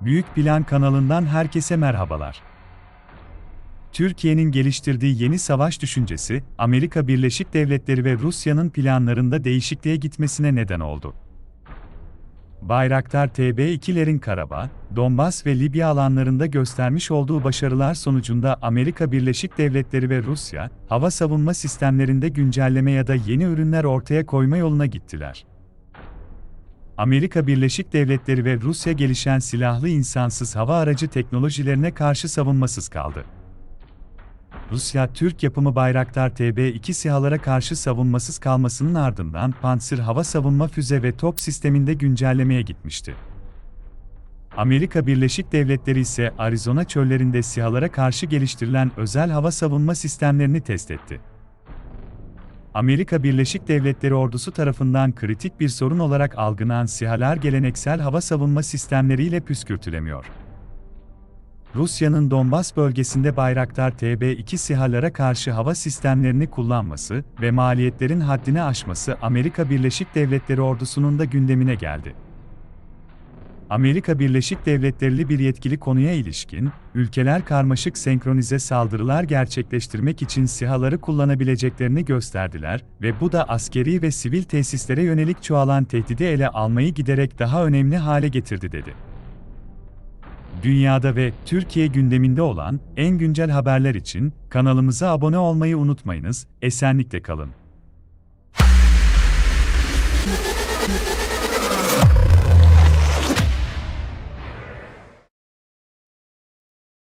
Büyük Plan kanalından herkese merhabalar. Türkiye'nin geliştirdiği yeni savaş düşüncesi, Amerika Birleşik Devletleri ve Rusya'nın planlarında değişikliğe gitmesine neden oldu. Bayraktar TB2'lerin Karabağ, Donbas ve Libya alanlarında göstermiş olduğu başarılar sonucunda Amerika Birleşik Devletleri ve Rusya, hava savunma sistemlerinde güncelleme ya da yeni ürünler ortaya koyma yoluna gittiler. Amerika Birleşik Devletleri ve Rusya gelişen silahlı insansız hava aracı teknolojilerine karşı savunmasız kaldı. Rusya, Türk yapımı Bayraktar TB2 SİHA'lara karşı savunmasız kalmasının ardından Pantsir hava savunma füze ve top sisteminde güncellemeye gitmişti. Amerika Birleşik Devletleri ise Arizona çöllerinde SİHA'lara karşı geliştirilen özel hava savunma sistemlerini test etti. Amerika Birleşik Devletleri ordusu tarafından kritik bir sorun olarak algılanan SİHA'lar geleneksel hava savunma sistemleriyle püskürtülemiyor. Rusya'nın Donbas bölgesinde Bayraktar TB2 SİHA'lara karşı hava sistemlerini kullanması ve maliyetlerin haddini aşması Amerika Birleşik Devletleri ordusunun da gündemine geldi. Amerika Birleşik Devletleri'li bir yetkili konuya ilişkin, ülkeler karmaşık senkronize saldırılar gerçekleştirmek için sihaları kullanabileceklerini gösterdiler ve bu da askeri ve sivil tesislere yönelik çoğalan tehdidi ele almayı giderek daha önemli hale getirdi dedi. Dünyada ve Türkiye gündeminde olan en güncel haberler için kanalımıza abone olmayı unutmayınız, esenlikle kalın.